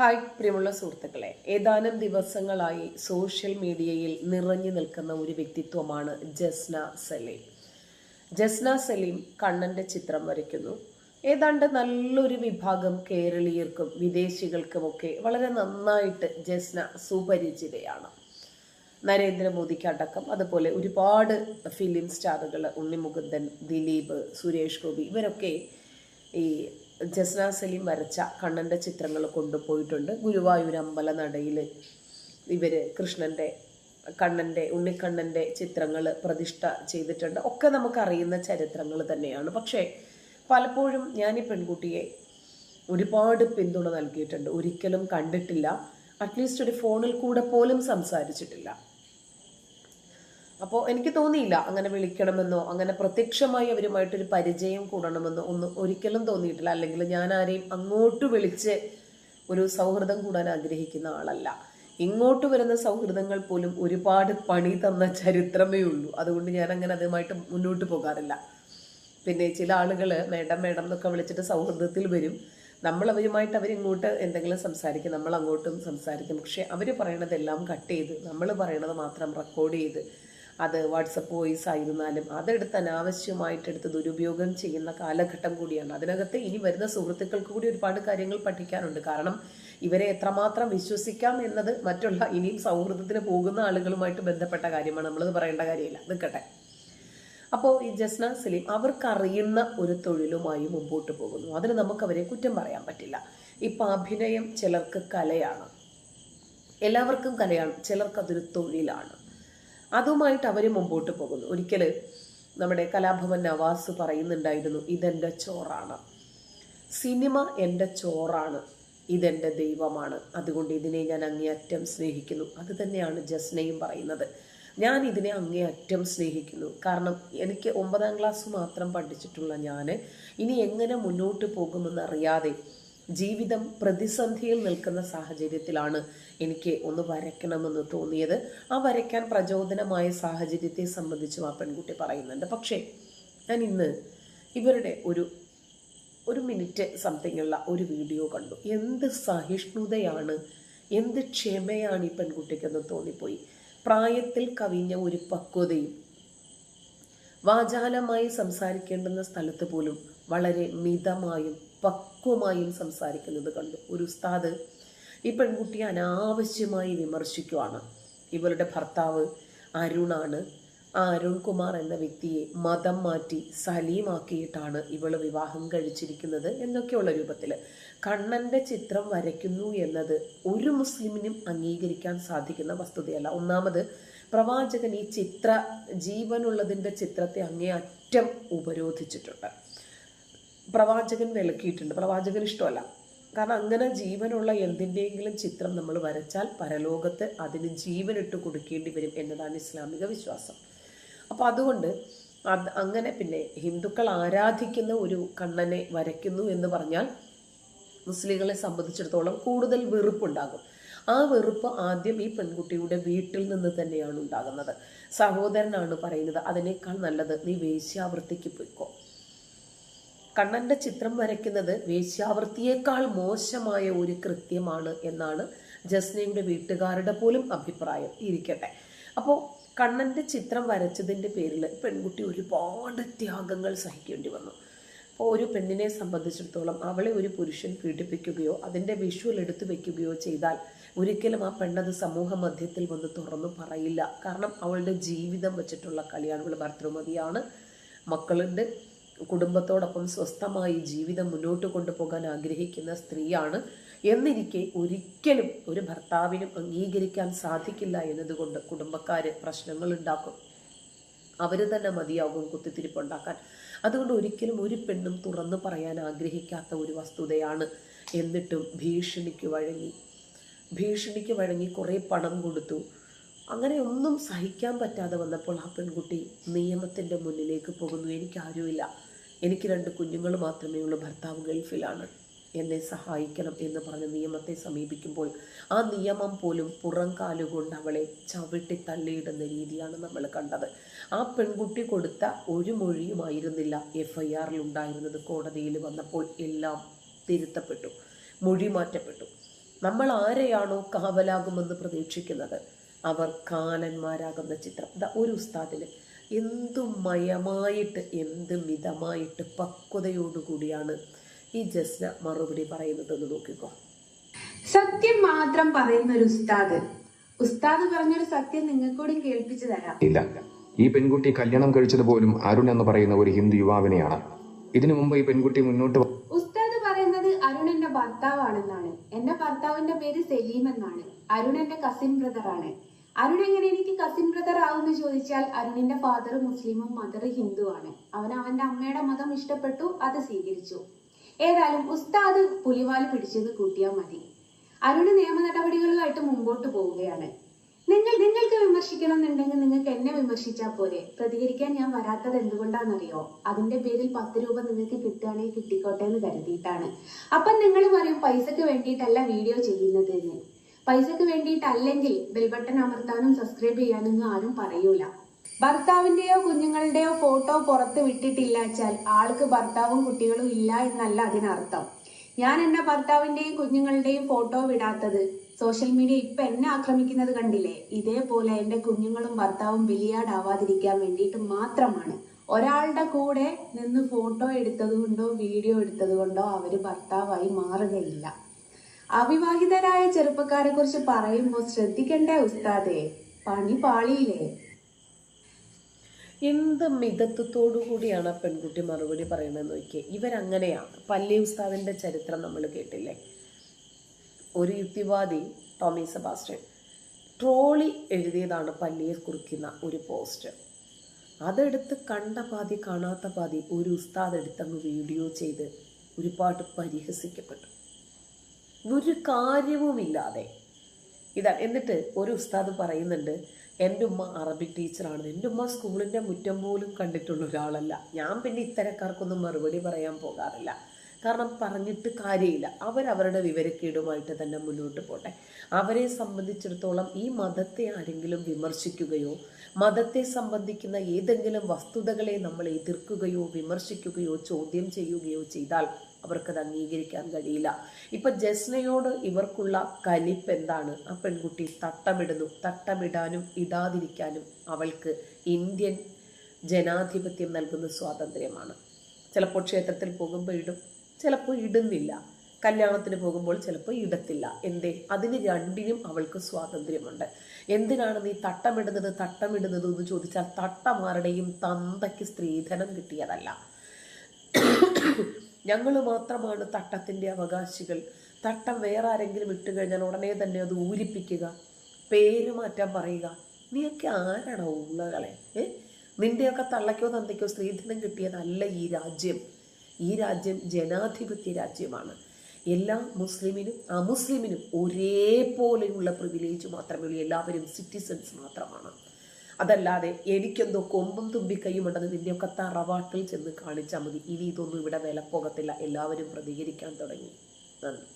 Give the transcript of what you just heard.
Hi പ്രിയമുള്ള സുഹൃത്തുക്കളെ. ഏതാനും ദിവസങ്ങളായി സോഷ്യൽ മീഡിയയിൽ നിറഞ്ഞു നിൽക്കുന്ന ഒരു വ്യക്തിത്വമാണ് ജസ്ന സലീം. ജസ്ന സലീം കണ്ണന്റെ ചിത്രം വരയ്ക്കുന്നു. ഏതാണ്ട് നല്ലൊരു വിഭാഗം കേരളീയർക്കും വിദേശികൾക്കുമൊക്കെ വളരെ നന്നായിട്ട് ജസ്ന സുപരിചിതയാണ്. നരേന്ദ്രമോദിക്ക് അടക്കം അതുപോലെ ഒരുപാട് ഫിലിം സ്റ്റാറുകൾ ഉണ്ണിമുകുന്ദൻ ദിലീപ് സുരേഷ് ഗോപി ഇവരൊക്കെ ഈ ജസ്ന സലീം വരച്ച കണ്ണന്റെ ചിത്രങ്ങൾ കൊണ്ടുപോയിട്ടുണ്ട്. ഗുരുവായൂർ അമ്പല നടയിൽ ഇവർ കൃഷ്ണന്റെ കണ്ണന്റെ ഉണ്ണിക്കണ്ണന്റെ ചിത്രങ്ങൾ പ്രതിഷ്ഠ ചെയ്തിട്ടുണ്ട്. ഒക്കെ നമുക്കറിയുന്ന ചരിത്രങ്ങൾ തന്നെയാണ്. പക്ഷേ പലപ്പോഴും ഞാൻ ഈ പെൺകുട്ടിയെ ഒരുപാട് പിന്തുണ നൽകിയിട്ടുണ്ട്. ഒരിക്കലും കണ്ടിട്ടില്ല. അറ്റ്ലീസ്റ്റ് ഒരു ഫോണിൽ കൂടെ പോലും സംസാരിച്ചിട്ടില്ല. അപ്പോൾ എനിക്ക് തോന്നിയില്ല അങ്ങനെ വിളിക്കണമെന്നോ അങ്ങനെ പ്രത്യക്ഷമായി അവരുമായിട്ടൊരു പരിചയം കൂടണമെന്നോ ഒന്നും ഒരിക്കലും തോന്നിയിട്ടില്ല. അല്ലെങ്കിൽ ഞാൻ ആരെയും അങ്ങോട്ട് വിളിച്ച് ഒരു സൗഹൃദം കൂടാൻ ആഗ്രഹിക്കുന്ന ആളല്ല. ഇങ്ങോട്ട് വരുന്ന സൗഹൃദങ്ങൾ പോലും ഒരുപാട് പണി തന്ന ചരിത്രമേ ഉള്ളൂ. അതുകൊണ്ട് ഞാൻ അങ്ങനെ അതുമായിട്ട് മുന്നോട്ട് പോകാറില്ല. പിന്നെ ചില ആളുകൾ മേഡം മേഡം എന്നൊക്കെ വിളിച്ചിട്ട് സൗഹൃദത്തിൽ വരും. നമ്മൾ അവരുമായിട്ട് അവരിങ്ങോട്ട് എന്തെങ്കിലും സംസാരിക്കും. നമ്മൾ അങ്ങോട്ടും സംസാരിക്കും. പക്ഷേ അവർ പറയണതെല്ലാം കട്ട് ചെയ്ത് നമ്മൾ പറയണത് മാത്രം റെക്കോർഡ് ചെയ്ത് അത് വാട്സപ്പ് വോയിസ് ആയിരുന്നാലും അതെടുത്ത് അനാവശ്യമായിട്ട് എടുത്ത് ദുരുപയോഗം ചെയ്യുന്ന കാലഘട്ടം കൂടിയാണ്. അതിനകത്ത് ഇനി വരുന്ന സുഹൃത്തുക്കൾക്ക് കൂടി ഒരുപാട് കാര്യങ്ങൾ പഠിക്കാനുണ്ട്. കാരണം ഇവരെ എത്രമാത്രം വിശ്വസിക്കാം എന്നത് മറ്റുള്ള ഇനിയും സൗഹൃദത്തിന് പോകുന്ന ആളുകളുമായിട്ട് ബന്ധപ്പെട്ട കാര്യമാണ്. നമ്മളത് പറയേണ്ട കാര്യമില്ല. നിൽക്കട്ടെ. അപ്പോൾ ഈ ജസ്ന സലീം അവർക്കറിയുന്ന ഒരു തൊഴിലുമായി മുമ്പോട്ട് പോകുന്നു. അതിന് നമുക്ക് അവരെ കുറ്റം പറയാൻ പറ്റില്ല. ഇപ്പം അഭിനയം ചിലർക്ക് കലയാണ്. എല്ലാവർക്കും കലയാണ്. ചിലർക്കതൊരു തൊഴിലാണ്. അതുമായിട്ട് അവർ മുമ്പോട്ട് പോകുന്നു. ഒരിക്കൽ നമ്മുടെ കലാഭവൻ നവാസ് പറയുന്നുണ്ടായിരുന്നു ഇതെന്റെ ചോറാണ്. സിനിമ എന്റെ ചോറാണ്. ഇതെന്റെ ദൈവമാണ്. അതുകൊണ്ട് ഇതിനെ ഞാൻ അങ്ങേയറ്റം സ്നേഹിക്കുന്നു. അത് തന്നെയാണ് ജസ്നയും പറയുന്നത്. ഞാൻ ഇതിനെ അങ്ങേയറ്റം സ്നേഹിക്കുന്നു. കാരണം എനിക്ക് ഒമ്പതാം ക്ലാസ് മാത്രം പഠിച്ചിട്ടുള്ള ഞാൻ ഇനി എങ്ങനെ മുന്നോട്ട് പോകുമെന്ന് അറിയാതെ ജീവിതം പ്രതിസന്ധിയിൽ നിൽക്കുന്ന സാഹചര്യത്തിലാണ് എനിക്ക് ഒന്ന് വരയ്ക്കണമെന്ന് തോന്നിയത്. ആ വരയ്ക്കാൻ പ്രചോദനമായ സാഹചര്യത്തെ സംബന്ധിച്ചും ആ പെൺകുട്ടി പറയുന്നുണ്ട്. പക്ഷേ ഞാൻ ഇന്ന് ഇവരുടെ ഒരു ഒരു മിനിറ്റ് സംതിങ് ഉള്ള ഒരു വീഡിയോ കണ്ടു. എന്ത് സഹിഷ്ണുതയാണ് എന്ത് ക്ഷമയാണ് ഈ പെൺകുട്ടിക്കെന്ന് തോന്നിപ്പോയി. പ്രായത്തിൽ കവിഞ്ഞ ഒരു പക്വതയും വാചാലമായി സംസാരിക്കേണ്ടുന്ന സ്ഥലത്ത് പോലും വളരെ മിതമായും പക്വമായും സംസാരിക്കുന്നത് കണ്ടു. ഒരു ഉസ്താദ് ഈ പെൺകുട്ടിയെ അനാവശ്യമായി വിമർശിക്കുവാണ്. ഇവളുടെ ഭർത്താവ് അരുണാണ്. ആ അരുൺകുമാർ എന്ന വ്യക്തിയെ മതം മാറ്റി സലീമാക്കിയിട്ടാണ് ഇവൾ വിവാഹം കഴിച്ചിരിക്കുന്നത് എന്നൊക്കെയുള്ള രൂപത്തിൽ കണ്ണന്റെ ചിത്രം വരയ്ക്കുന്നു എന്നത് ഒരു മുസ്ലിമിനും അംഗീകരിക്കാൻ സാധിക്കുന്ന വസ്തുതയല്ല. ഒന്നാമത് പ്രവാചകൻ ഈ ചിത്ര ജീവനുള്ളതിന്റെ ചിത്രത്തെ അങ്ങേയറ്റം ഉപരോധിച്ചിട്ടുണ്ട്. പ്രവാചകൻ വിലക്കിയിട്ടുണ്ട്. പ്രവാചകൻ ഇഷ്ടമല്ല. കാരണം അങ്ങനെ ജീവനുള്ള എന്തിന്റെയെങ്കിലും ചിത്രം നമ്മൾ വരച്ചാൽ പരലോകത്ത് അതിന് ജീവനിട്ട് കൊടുക്കേണ്ടി വരും എന്നതാണ് ഇസ്ലാമിക വിശ്വാസം. അപ്പോൾ അതുകൊണ്ട് അത് അങ്ങനെ പിന്നെ ഹിന്ദുക്കൾ ആരാധിക്കുന്ന ഒരു കണ്ണനെ വരയ്ക്കുന്നു എന്ന് പറഞ്ഞാൽ മുസ്ലിങ്ങളെ സംബന്ധിച്ചിടത്തോളം കൂടുതൽ വെറുപ്പുണ്ടാകും. ആ വെറുപ്പ് ആദ്യം ഈ പെൺകുട്ടിയുടെ വീട്ടിൽ നിന്ന് തന്നെയാണ് ഉണ്ടാകുന്നത്. സഹോദരനാണ് പറയുന്നത് അതിനേക്കാൾ നല്ലത് നീ വേശ്യാവൃത്തിക്ക് പോയിക്കോ. കണ്ണന്റെ ചിത്രം വരയ്ക്കുന്നത് വേശ്യാവൃത്തിയേക്കാൾ മോശമായ ഒരു കൃത്യമാണ് എന്നാണ് ജസ്നയുടെ വീട്ടുകാരുടെ പോലും അഭിപ്രായം ഇരിക്കട്ടെ. അപ്പോൾ കണ്ണന്റെ ചിത്രം വരച്ചതിന്റെ പേരിൽ പെൺകുട്ടി ഒരുപാട് ത്യാഗങ്ങൾ സഹിക്കേണ്ടി വന്നു. അപ്പോൾ ഒരു പെണ്ണിനെ സംബന്ധിച്ചിടത്തോളം അവളെ ഒരു പുരുഷൻ പീഡിപ്പിക്കുകയോ അതിന്റെ വിഷ്വൽ എടുത്തു വെക്കുകയോ ചെയ്താൽ ഒരിക്കലും ആ പെണ്ണത് സമൂഹ മധ്യത്തിൽ വന്ന് തുറന്നു പറയില്ല. കാരണം അവളുടെ ജീവിതം വെച്ചിട്ടുള്ള കളിയാണ് ഭർത്തൃമതിയാണ് മക്കളുണ്ട്. കുടുംബത്തോടൊപ്പം സ്വസ്ഥമായി ജീവിതം മുന്നോട്ട് കൊണ്ടുപോകാൻ ആഗ്രഹിക്കുന്ന സ്ത്രീയാണ്. എന്നിരിക്കെ ഒരിക്കലും ഒരു ഭർത്താവിനും അംഗീകരിക്കാൻ സാധിക്കില്ല എന്നതുകൊണ്ട് കുടുംബക്കാർ പ്രശ്നങ്ങൾ ഉണ്ടാക്കും. അവർ തന്നെ മതിയാകും കുത്തിത്തിരിപ്പുണ്ടാക്കാൻ അതുകൊണ്ട് ഒരിക്കലും ഒരു പെണ്ണും തുറന്നു പറയാൻ ആഗ്രഹിക്കാത്ത ഒരു വസ്തുതയാണ്. എന്നിട്ടും ഭീഷണിക്ക് വഴങ്ങി. ഭീഷണിക്ക് വഴങ്ങി കുറേ പണം കൊടുത്തു. അങ്ങനെ ഒന്നും സഹിക്കാൻ പറ്റാതെ വന്നപ്പോൾ ആ പെൺകുട്ടി നിയമത്തിന്റെ മുന്നിലേക്ക് പോകുന്നു. എനിക്കാരുമില്ല എനിക്ക് രണ്ട് കുഞ്ഞുങ്ങൾ മാത്രമേ ഉള്ളൂ. ഭർത്താവ് ഗൾഫിലാണ്. എന്നെ സഹായിക്കണം എന്ന് പറഞ്ഞ് നിയമത്തെ സമീപിക്കുമ്പോൾ ആ നിയമം പോലും പുറം കാലുകൊണ്ട് അവളെ ചവിട്ടി തള്ളിയിടുന്ന രീതിയാണ് നമ്മൾ കണ്ടത്. ആ പെൺകുട്ടി കൊടുത്ത ഒരു മൊഴിയുമായിരുന്നില്ല. എഫ് ഐ ആറിൽ ഉണ്ടായിരുന്നത് കോടതിയിൽ വന്നപ്പോൾ എല്ലാം തിരുത്തപ്പെട്ടു മൊഴി മാറ്റപ്പെട്ടു നമ്മൾ ആരെയാണോ കാവലാകുമെന്ന് പ്രതീക്ഷിക്കുന്നത്? അവർ കാലന്മാരാകുന്ന ചിത്രം. ഒരു ഉസ്താദിന് എന്തു മയമായിട്ട് എന്ത് മിതമായിട്ട് പക്വതയോടുകൂടിയാണ് ഈ ജസ്ന മറുപടി പറയുന്നതെന്ന് നോക്കിക്കോ. സത്യം മാത്രം പറയുന്ന ഒരു ഉസ്താദ്. ഉസ്താദ് പറഞ്ഞൊരു സത്യം നിങ്ങൾക്കൂടി കേൾപ്പിച്ചു തരാം. ഇല്ല. ഈ പെൺകുട്ടി കല്യാണം കഴിച്ചത് പോലും അരുൺ എന്ന് പറയുന്ന ഒരു ഹിന്ദു യുവാവിനെയാണ്. ഇതിനു മുമ്പ് ഈ പെൺകുട്ടി മുന്നോട്ട് ഉസ്താദ് പറയുന്നത് അരുൺ എന്റെ ഭർത്താവാണെന്നാണ്. എന്റെ ഭർത്താവിന്റെ പേര് സലീം എന്നാണ് അരുൺ എന്റെ കസിൻ ബ്രദറാണ് ആണ്. അരുൺ എങ്ങനെ എനിക്ക് കസിൻ ബ്രദർ ആവുമെന്ന് ചോദിച്ചാൽ അരുണിന്റെ ഫാദർ മുസ്ലിമും മദർ ഹിന്ദു ആണ് അവൻ അവന്റെ അമ്മയുടെ മതം ഇഷ്ടപ്പെട്ടു അത് സ്വീകരിച്ചു. ഏതായാലും ഉസ്താദ് പുലിവാൽ പിടിച്ചത് കൂട്ടിയാൽ മതി. അരുണ് നിയമ നടപടികളുമായിട്ട് മുമ്പോട്ട് പോവുകയാണ്. നിങ്ങൾ നിങ്ങൾക്ക് വിമർശിക്കണം എന്നുണ്ടെങ്കിൽ നിങ്ങൾക്ക് എന്നെ വിമർശിച്ചാൽ പോരെ. പ്രതികരിക്കാൻ ഞാൻ വരാത്തത് എന്തുകൊണ്ടാണെന്നറിയോ? അതിന്റെ പേരിൽ പത്ത് രൂപ നിങ്ങൾക്ക് കിട്ടുകയാണെങ്കിൽ കിട്ടിക്കോട്ടെ എന്ന് കരുതിയിട്ടാണ്. അപ്പം നിങ്ങൾ പറയും പൈസക്ക് വേണ്ടിയിട്ടല്ല വീഡിയോ ചെയ്യുന്നത് എന്ന് പൈസക്ക് വേണ്ടിയിട്ടല്ലെങ്കിൽ ബെൽബട്ടൺ അമർത്താനും സബ്സ്ക്രൈബ് ചെയ്യാനൊന്നും ആരും പറയൂല. ഭർത്താവിന്റെയോ കുഞ്ഞുങ്ങളുടെയോ ഫോട്ടോ പുറത്ത് വിട്ടിട്ടില്ലാച്ചാൽ ആൾക്ക് ഭർത്താവും കുട്ടികളും ഇല്ല എന്നല്ല അതിനർത്ഥം. ഞാൻ എന്റെ ഭർത്താവിന്റെയും കുഞ്ഞുങ്ങളുടെയും ഫോട്ടോ വിടാത്തത് സോഷ്യൽ മീഡിയ ഇപ്പൊ എന്നെ ആക്രമിക്കുന്നത് കണ്ടില്ലേ? ഇതേപോലെ എന്റെ കുഞ്ഞുങ്ങളും ഭർത്താവും ബലിയാടാവാതിരിക്കാൻ വേണ്ടിയിട്ട് മാത്രമാണ്. ഒരാളുടെ കൂടെ നിന്ന് ഫോട്ടോ എടുത്തത് കൊണ്ടോ വീഡിയോ എടുത്തത് കൊണ്ടോ അവർ ഭർത്താവായി മാറുകയില്ല. അവിവാഹിതരായ ചെറുപ്പക്കാരെ കുറിച്ച് പറയുമ്പോൾ ശ്രദ്ധിക്കണ്ടേ ഉസ്താദേ? പണി പാളിയില്ലേ? എന്ത് മിതത്വത്തോടു കൂടിയാണ് പെൺകുട്ടി മറുപടി പറയുന്നത് നോക്കിയേ. ഇവരങ്ങനെയാണ് പല്ലി ഉസ്താദിന്റെ ചരിത്രം നമ്മൾ കേട്ടില്ലേ? ഒരു യുക്തിവാദി ടോമി സെബാസ്റ്റ്യൻ. ട്രോളി എഴുതിയതാണ് പല്ലിയെ കുറിക്കുന്ന ഒരു പോസ്റ്റ്. അതെടുത്ത് കണ്ട പാതി കാണാത്ത പാതി ഒരു ഉസ്താദ് എടുത്തങ്ങ് വീഡിയോ ചെയ്ത് ഒരുപാട് പരിഹസിക്കപ്പെട്ടു. ഒരു കാര്യവുമില്ലാതെ. ഇതാ എന്നിട്ട് ഒരു ഉസ്താദ് പറയുന്നുണ്ട് എന്റെ ഉമ്മ അറബിക് ടീച്ചറാണ്. എന്റെ ഉമ്മ സ്കൂളിന്റെ മുറ്റം പോലും കണ്ടിട്ടുള്ള ഒരാളല്ല. ഞാൻ പിന്നെ ഇത്തരക്കാർക്കൊന്നും മറുപടി പറയാൻ പോകാറില്ല. കാരണം പറഞ്ഞിട്ട് കാര്യമില്ല. അവരവരുടെ വിവരക്കേടുമായിട്ട് തന്നെ മുന്നോട്ട് പോട്ടെ. അവരെ സംബന്ധിച്ചിടത്തോളം ഈ മതത്തെ ആരെങ്കിലും വിമർശിക്കുകയോ മതത്തെ സംബന്ധിക്കുന്ന ഏതെങ്കിലും വസ്തുതകളെ നമ്മൾ എതിർക്കുകയോ വിമർശിക്കുകയോ ചോദ്യം ചെയ്യുകയോ ചെയ്താൽ അവർക്കത് അംഗീകരിക്കാൻ കഴിയില്ല. ഇപ്പൊ ജസ്നയോട് ഇവർക്കുള്ള കലിപ്പ് എന്താണ്? ആ പെൺകുട്ടി തട്ടമിടുന്നു. തട്ടമിടാനും ഇടാതിരിക്കാനും അവൾക്ക് ഇന്ത്യൻ ജനാധിപത്യം നൽകുന്ന സ്വാതന്ത്ര്യമാണ്. ചിലപ്പോൾ ക്ഷേത്രത്തിൽ പോകുമ്പോൾ ഇടും. ചിലപ്പോൾ ഇടുന്നില്ല. കല്യാണത്തിന് പോകുമ്പോൾ ചിലപ്പോൾ ഇടത്തില്ല. എന്തേ? അതിന് രണ്ടിനും അവൾക്ക് സ്വാതന്ത്ര്യമുണ്ട്. എന്തിനാണ് നീ തട്ടമിടുന്നത് തട്ടമിടുന്നത് എന്ന് ചോദിച്ചാൽ തട്ടമാരുടെയും തന്തയ്ക്ക് സ്ത്രീധനം കിട്ടിയതല്ല. ഞങ്ങൾ മാത്രമാണ് തട്ടത്തിന്റെ അവകാശികൾ. തട്ടം വേറെ ആരെങ്കിലും ഇട്ട് കഴിഞ്ഞാൽ ഉടനെ തന്നെ അത് ഊരിപ്പിക്കുക പേര് മാറ്റാൻ പറയുക. നീയൊക്കെ ആരാണോ ഉള്ളകളെ? ഏ? നിന്റെയൊക്കെ തള്ളയ്ക്കോ തന്തയ്ക്കോ സ്ത്രീധനം കിട്ടിയതല്ല ഈ രാജ്യം. ഈ രാജ്യം ജനാധിപത്യ രാജ്യമാണ്. എല്ലാ മുസ്ലിമിനും അമുസ്ലിമിനും ഒരേപോലെയുള്ള പ്രിവിലേജ് മാത്രമേ ഉള്ളൂ എല്ലാവരും സിറ്റിസൻസ് മാത്രമാണ്. അതല്ലാതെ എനിക്കെന്തോ കൊമ്പും തുമ്പിക്കൈയും ഉണ്ടെന്ന് നിന്റെയൊക്കെ തറവാട്ടിൽ ചെന്ന് കാണിച്ചാൽ മതി. ഇനി ഇതൊന്നും ഇവിടെ വില പോകത്തില്ല എല്ലാവരും പ്രതികരിക്കാൻ തുടങ്ങി. നന്ദി.